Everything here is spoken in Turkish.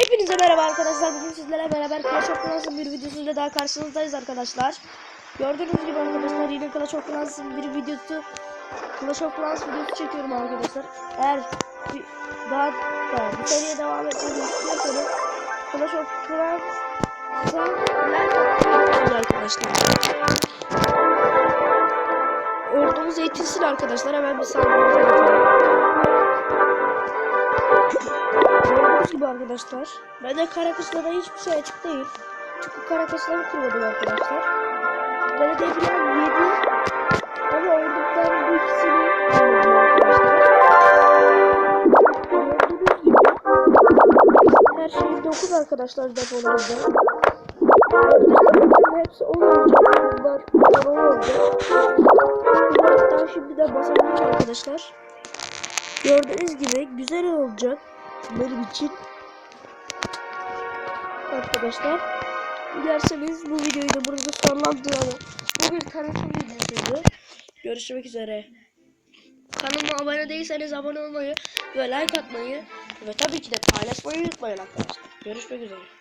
Hepinize merhaba arkadaşlar. Bugün sizlerle beraber Clash of Clans'ın bir videosuyla daha karşınızdayız arkadaşlar. Gördüğünüz gibi arkadaşlar yine Clash of Clans'ın bir videosu Clash of Clans videosu çekiyorum arkadaşlar. Eğer bir- daha da bu seriye devam etmeyi istiyorsanız Clash of Clans'a like arkadaşlar. Ordumuz eğitilsin arkadaşlar. Hemen bir saldırı. Arkadaşlar. Bende kara kışlada hiçbir şey açık değil. Çünkü kara kışları kurmadım arkadaşlar. Belediye plan 7 ama orduktan bu ikisini almadım arkadaşlar. Her şey 9 arkadaşlar depolarında. Hepsi 10 olacak. Bunlar 10 olacak. Hatta şimdi de basabilirim arkadaşlar. Gördüğünüz gibi güzel olacak benim için. Arkadaşlar dilerseniz bu videoyu da burada sonlandıralım. Bu bir tanıtım videosuydu. Görüşmek üzere. Kanalıma abone değilseniz abone olmayı ve like atmayı ve tabii ki de paylaşmayı unutmayın arkadaşlar. Görüşmek üzere.